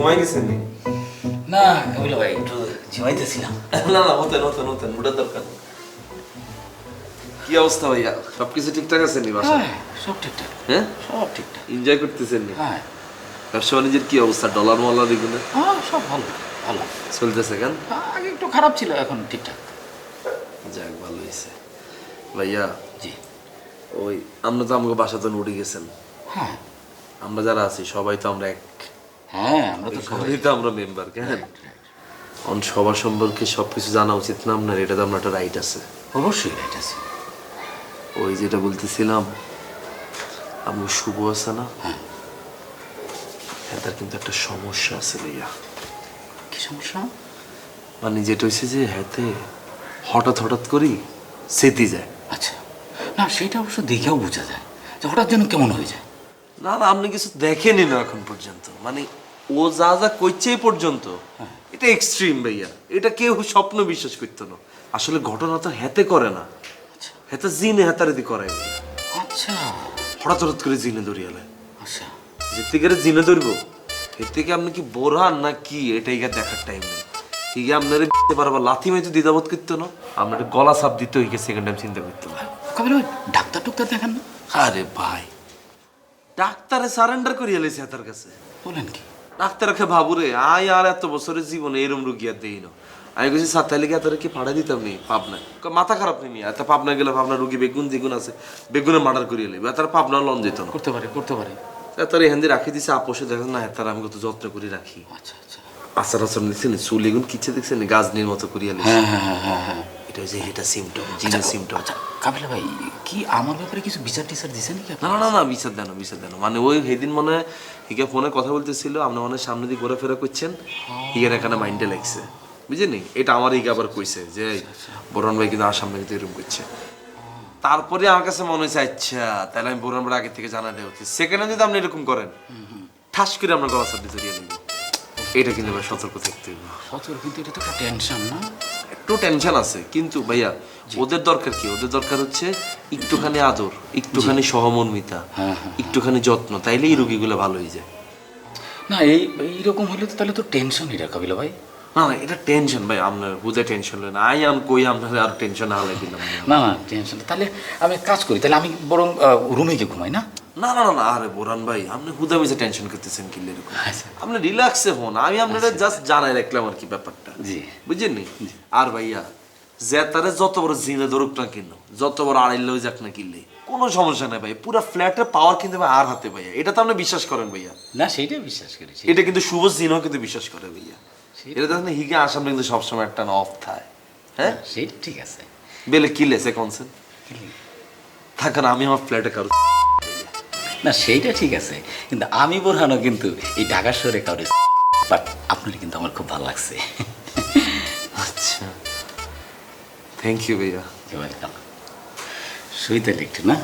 ঘুমাই গেছেন না কাবিলা ভাই একটু ঝিমাইতেছিলাম না না হতেন হতেন হতেন ওটা দরকার কি অবস্থা ভাইয়া? সবকিছু ঠিকঠাক আছে নি বাসা হ্যাঁ সব ঠিকঠাক। হ্যাঁ? সব ঠিকঠাক। এনজয় করতেছেন নি হ্যাঁ। ব্যবসা বাণিজ্যের কি অবস্থা? ডলার মলার এগুলো? হ্যাঁ সব ভালো ভালো। চলতেছে কেন? আগে একটু খারাপ ছিল এখন ঠিকঠাক। যাক ভালো হয়েছে। ভাইয়া জি। ওই আমরা তো আমাকে বাসা তো উঠে গেছেন। হ্যাঁ। আমরা যারা আছি সবাই তো আমরা এক হ্যাঁ আমরা তো সবাই তো আমরা মেম্বার কেন? অন সবার সম্পর্কে সবকিছু জানা উচিত না আপনার এটা তো আপনার একটা রাইট আছে। অবশ্যই রাইট আছে। ওই যেটা বলতেছিলাম আমি শুভ আছে না? হ্যাঁ। হ্যাঁ তার কিন্তু একটা সমস্যা আছে ভাইয়া। কি সমস্যা? মানে যেটা হয়েছে যে হাতে হঠাৎ হঠাৎ করি সেতি যায়। আচ্ছা। না সেটা অবশ্য দেখেও বোঝা যায় যে হঠাৎ যেন কেমন হয়ে যায়। না না আপনি কিছু দেখেনি না এখন পর্যন্ত। মানে ও যা যা এই পর্যন্ত এটা এক্সট্রিম ভাইয়া। এটা কেউ স্বপ্ন বিশ্বাস করতো না। আসলে ঘটনা তো হেতে করে না। আচ্ছা। হেতে জিনে হেতারেতি করায়। আচ্ছা। হঠাৎ হঠাৎ করে জিনে ধরিয়ালে আচ্ছা। যেতে গেলে জিনে ধরবো। এর থেকে আপনি কি বোরহান না কি? এটাই গা দেখার টাইম নেই। ঠিক আপনার দিতে পারবা? লাথি মাইতে দ্বিধাবোধ করতো না? আপনার গলা সাপ দিতে ওই সেকেন্ড টাইম চিন্তা করতো না। কাবিলা ডাক্তার টুক্তার দেখান না। আরে ভাই। ডাক্তারে সারেন্ডার করিয়া লেছে তার কাছে। বলেন কি? ডাক্তারকে ভাবুরে আয় আর এত বছরের জীবনে এরম রুগী আর দেই না। আমি কইছি সাতাই লেগে তোর কি ফাড়া দিতাম নি? পাবনায় কয়, মাথা খারাপ নেই এত পাবনা গেলে পাবনা রুগী বেগুন দ্বিগুণ আছে বেগুনে মার্ডার করিয়ে লেবে তার পাবনা লন যেত না। করতে পারে করতে পারে। তার দিয়ে রাখি দিছে আপোষে দেখেন না তার আমি কত যত্ন করে রাখি। আচ্ছা আচ্ছা। আচার আচার দেখছেন চুল এগুন কিচ্ছে দেখছেন গাজনির মতো করিয়া লেছে হ্যাঁ হ্যাঁ হ্যাঁ হ্যাঁ। এটা সিমটম জিনের সিমটম আচ্ছা কাবিলা ভাই কি আমার ব্যাপারে কিছু বিচার টিচার দিছে নাকি না না না বিচার দেন বিচার দেন। মানে ওই সেদিন মনে হিকে ফোনে কথা বলতেছিল আপনি মনে সামনে দিয়ে ঘোরাফেরা করছেন এখানে মাইন্ডে লাগছে। বুঝেনি এটা আমার হিকে আবার কইছে যে বরণ ভাই কিন্তু আর সামনে কিন্তু এরকম করছে। তারপরে আমার কাছে মনে হয়েছে আচ্ছা তাহলে আমি বরণ ভাই আগে থেকে জানা দেওয়া উচিত সেকেন্ডে যদি আপনি এরকম করেন ঠাস করে আমরা গলা সাথে জড়িয়ে এটা কিন্তু সতর্ক থাকতে হবে। সচর কিন্তু এটা তো একটা টেনশন না। একটু টেনশন আছে। কিন্তু ভাইয়া ওদের দরকার কি? ওদের দরকার হচ্ছে একটুখানি আদর একটুখানি সহমর্মিতা হ্যাঁ, হ্যাঁ। একটুখানি যত্ন তাইলে এই রোগীগুলো ভালো হয়ে যায়। না এই এইরকম হলে তো তাহলে তো টেনশন এটা কাবিলা ভাই। না না এটা টেনশন ভাই আপনার বুঝে টেনশন নেই না। আই আম কই আপনার আরও টেনশন হালাই দিলাম না না টেনশন তাহলে আমি কাজ করি তাহলে আমি বরং রুমে গিয়ে ঘুমাই না? না না না না আরে বোরান ভাই আপনি হুদা মিশে টেনশন করতেছেন কি এরকম? আচ্ছা। আপনি রিল্যাক্সে হন আমি আপনারা জাস্ট জানাই রাখলাম আর কি ব্যাপারটা। জি। বুঝছেন নি? আর ভাইয়া যে তারে যত বড় জিনে ধরুক না কিনো যত বড় আড়াইলেও যাক না কিনলে কোনো সমস্যা নাই ভাই পুরো ফ্ল্যাটের পাওয়ার কিন্তু ভাই আর হাতে ভাইয়া এটা তো আপনি বিশ্বাস করেন ভাইয়া। না সেইটাই বিশ্বাস করি এটা কিন্তু শুভ জিনও কিন্তু বিশ্বাস করে ভাইয়া। এটা দেখেন হিগে আসামটা কিন্তু সবসময় একটা অফ থাকে হ্যাঁ? সেইটা ঠিক আছে। বেলে কি লেছে কনসেন? থাকেন আমি আমার ফ্ল্যাটে কারও না সেইটা ঠিক আছে। কিন্তু আমি বোরহানো কিন্তু এই ঢাকা শহরে কাউরে বাট আপনার কিন্তু আমার খুব ভালো লাগছে। আচ্ছা। থ্যাংক ইউ ভাইয়া। ওয়েলকাম শুইতে একটু না?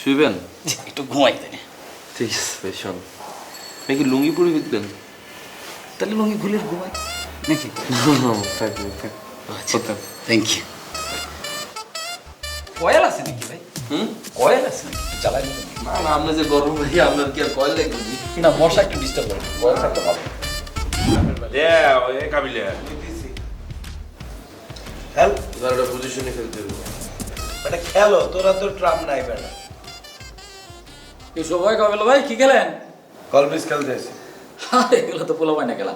শুইবেন? একটু ঘুমাই দেনে। ঠিক আছে ভাই শোন। কি লুঙ্গি পরে ফিরবেন তাহলে লঙ্গি ঘুলে ঘুমাই। নাকি? থাকবে থাক থ্যাংক ইউ কয়েল আছে নাকি ভাই? হুম? কয়েল আছে? জ্বালাই না না আপনি যে গরম ভাই আপনার কি আর কয়েল লাগবে না মশা একটু ডিস্টার্ব করে। কয়েল থাকতে ভালো দেও এ কাবিলে। খেল। এবার একটা পজিশনে খেলতে হবে। খেলো তোরা তো ট্রাম নাই বেটা। এই সবাই কাবিলা ভাই? কি গেলেন কলবিস খেলতে এসে আরে এগুলো তো পোলা না গেলা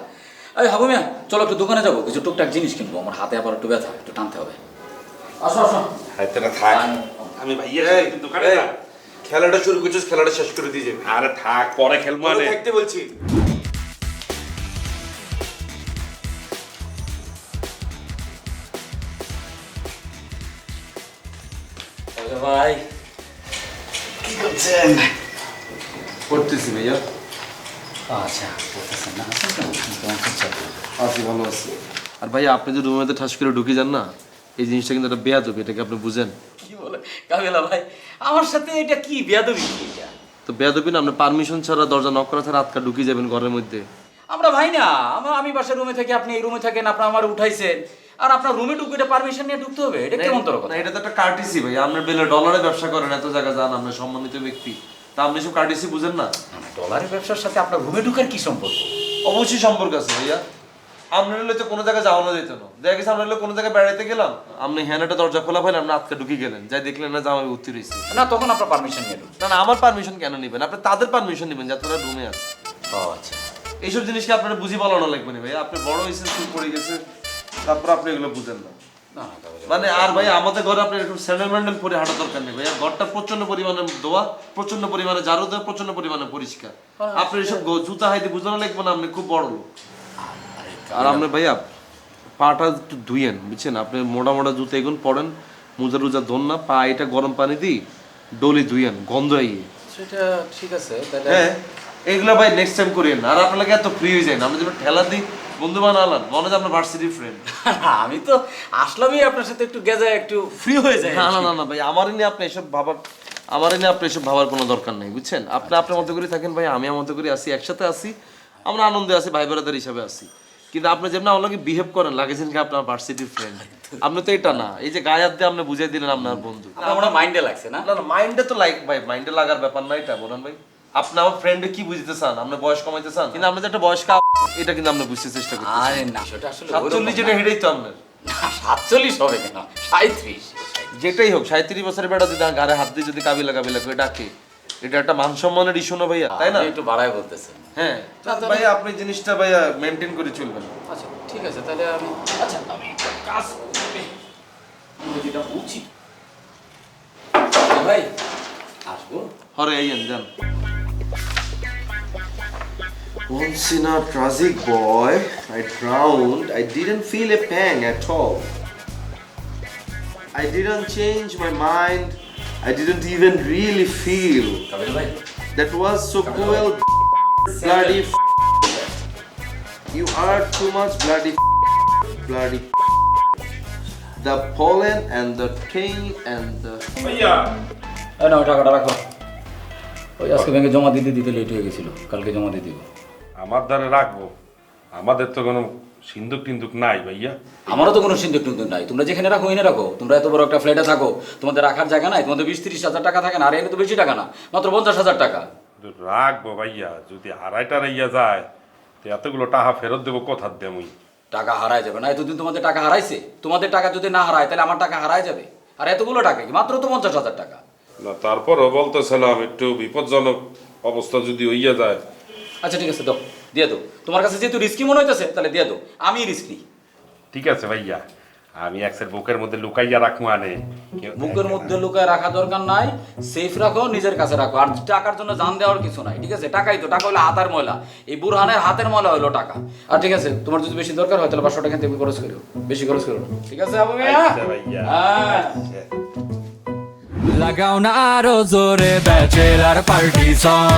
এই হাবু মিয়া চলো একটু দোকানে যাব কিছু টুকটাক জিনিস কিনবো। আমার হাতে আবার একটু ব্যথা একটু টানতে হবে। আসো আসো। হাইতে না থাক। আমি ভাইয়া এই, দোকানে যা। খেলাটা শুরু করছিস খেলাটা শেষ করে দিয়ে যাবে। আরে থাক পরে খেলব আনে থাকতে বলছি। ভাই। কি করছেন? করতেছি ভাইয়া। আচ্ছা না আছি ভালো আছি। আর ভাইয়া আপনি যে রুমের মধ্যে ঠাস করে ঢুকে যান না এই জিনিসটা কিন্তু একটা বেয়াদ হবে এটাকে আপনি বুঝেন। কি বলে। কাবিলা ভাই আমার সাথে এটা কি বেয়াদবি কি এটা? তো বেয়াদ হবে না আপনি পারমিশন ছাড়া দরজা নক করা ছাড়া আটকা ঢুকে যাবেন ঘরের মধ্যে? আমরা ভাই না আমরা আমি বাসার রুমে থেকে আপনি এই রুমে থাকেন আপনার আমার উঠাইছেন। আর আপনার রুমে ঢুকে এটা পারমিশন নিয়ে ঢুকতে হবে? এটা কেমন তোর কথা এটা তো একটা কার্টিসি ভাই। আপনার বেলে ডলারে ব্যবসা করেন এত জায়গা যান সম্মানিত ব্যক্তি। তা আপনি সব কার্টিসি বুঝেন না? না, না, ডলারের ব্যবসার সাথে আপনার রুমে ঢুকার কি সম্পর্ক? অবশ্যই সম্পর্ক আছে ভাইয়া। আপনার হলে তো কোনো জায়গায় যাওয়ানো যেত না। দেখা গেছে আমরা হলে কোনো জায়গায় বেড়াইতে গেলাম। আপনি হ্যান্ডটা দরজা খোলা আপনি ঢুকে গেলেন। যাই দেখলেন না জামাই না তখন আপনার পারমিশন নিয়ে না না আমার পারমিশন কেন নেবেন? আপনি তাদের পারমিশন নেবেন যাতে ওরা রুমে আছে। ও আচ্ছা। এইসব জিনিসকে আপনারা বুঝি বলানো লাগবে না ভাই? আপনি বড় হয়েছেন চুপ পড়ে গেছে তারপর আপনি এগুলো বুঝেন না। না না কাবিলা মানে আর ভাই আমাদের ঘরে আপনার একটু স্যান্ডেল ম্যান্ডেল পরে হাঁটা দরকার নেই ভাই। ঘরটা প্রচণ্ড পরিমাণে দোয়া প্রচণ্ড পরিমাণে ঝাড়ু দেওয়া প্রচণ্ড পরিমাণে পরিষ্কার। আপনি এসব গো- জুতা হাইতে বুঝানো লাগবে না আপনি খুব বড় লোক। আর আপনার ভাইয়া পাটা একটু ধুইয়েন বুঝছেন? আপনি মোটা মোটা জুতো এগুন পরেন মোজা রুজা ধন না পা এটা গরম পানি দিই ডলি ধুইয়েন গন্ধ আইয়ে। সেটা ঠিক আছে তাহলে হ্যাঁ এইগুলো ভাই নেক্সট টাইম করিয়েন আর আপনাকে এত ফ্রি হয়ে যায় না। আমরা যেটা ঠেলা দিই বন্ধু বানালাম মনে হয় আপনার ভার্সিটি ফ্রেন্ড আমি তো আসলামই আপনার সাথে একটু গেজে একটু ফ্রি হয়ে যায় না না না না ভাই আমারই নিয়ে আপনি এসব ভাবার আমারই নিয়ে আপনি এসব ভাবার কোনো দরকার নেই বুঝছেন? আপনি আপনার মতো করে থাকেন ভাই আমি আমার মতো করে আসি একসাথে আসি আমরা আনন্দে আছি ভাই বেড়াদার হিসাবে আসি কিন্তু আপনি যেমন আমাকে বিহেভ করেন লাগেছেন কি আপনার ভার্সিটির ফ্রেন্ড আপনি তো এটা না। এই যে গায়ে হাত দিয়ে আপনি বুঝিয়ে দিলেন আপনার বন্ধু। আমার মাইন্ডে লাগছে না? না মাইন্ডে তো লাইক ভাই মাইন্ডে লাগার ব্যাপার না এটা বলেন ভাই। আপনি আমার ফ্রেন্ডে কি বুঝতে চান? আপনি বয়স কমাইতে চান? কিন্তু আপনি যে একটা বয়স আ- এটা কিন্তু আপনি বুঝতে চেষ্টা করতেছেন। আরে না সেটা আসলে সাতচল্লিশ যেটা হেঁটেই তো আপনার। সাতচল্লিশ হবে কেন? সাঁত্রিশ যেটাই হোক সাঁত্রিশ বছরের বেড়া যদি ঘাড়ে হাত দিয়ে যদি কাবিলা কাবিলা করে ডাকে এটা একটা মান সম্মানের ইস্যু না ভাইয়া তাই না একটু বাড়ায় বলতেছেন হ্যাঁ ভাইয়া আপনি জিনিসটা ভাইয়া মেনটেন করে চলবেন আচ্ছা ঠিক আছে তাহলে আমি আচ্ছা আমি একটা কাজ যেটা বুঝি ভাই আসব হরে আইয়েন যান Once in a tragic boy, I drowned. I didn't feel a pang at all. I didn't change my mind. I didn't even really feel. That was so cruel, bloody. You are too much bloody, bloody. The pollen and the thing and the. ভাইয়া এই নাও টাকাটা রাখো ওই আজকে ব্যাংকে জমা দিতে দিতে লেট হয়ে গেছিল কালকে জমা দিয়ে দিব আমার দ্বারা রাখব আমাদের তো কোনো সিন্ধুক টিন্দুক নাই ভাইয়া। আমারও তো কোনো সিন্ধুক টিন্দুক নাই। তোমরা যেখানে রাখো এনে রাখো। তোমরা এত বড় একটা ফ্ল্যাটে থাকো তোমাদের রাখার জায়গা নাই তোমাদের বিশ তিরিশ হাজার টাকা থাকে না আর এনে তো বেশি টাকা না মাত্র পঞ্চাশ হাজার টাকা। রাখব ভাইয়া যদি হারাই টারাইয়া যায় তো এতগুলো টাকা ফেরত দেবো কোথার দেমুই টাকা হারায় যাবে না এতদিন তোমাদের টাকা হারাইছে। তোমাদের টাকা যদি না হারায় তাহলে আমার টাকা হারায় যাবে। আর এতগুলো টাকা কি? মাত্র তো পঞ্চাশ হাজার টাকা। না তারপরও বলতেছিলাম একটু বিপজ্জনক অবস্থা যদি হইয়া যায়। আচ্ছা ঠিক আছে দাও। দিয়ে দাও। তোমার কাছে যেহেতু রিস্কি মনে হইতেছে তাহলে দিয়ে দাও। আমি রিস্ক ঠিক আছে ভাইয়া। আমি একসের বুকের মধ্যে লুকাইয়া রাখব আনে। বুকের মধ্যে লুকায় রাখা দরকার নাই। সেফ রাখো নিজের কাছে রাখো। আর টাকার জন্য জান দেওয়ার কিছু নাই ঠিক আছে? টাকাই তো টাকা হলো হাতের ময়লা। এই বুরহানের হাতের ময়লা হলো টাকা। আর ঠিক আছে তোমার যদি বেশি দরকার হয় তাহলে পাঁচশো টাকা থেকে খরচ করো বেশি খরচ করো ঠিক আছে আবু আচ্ছা ভাইয়া। হ্যাঁ। আচ্ছা। লাগাও না আরও জোরে ব্যাচেলার পার্টি সং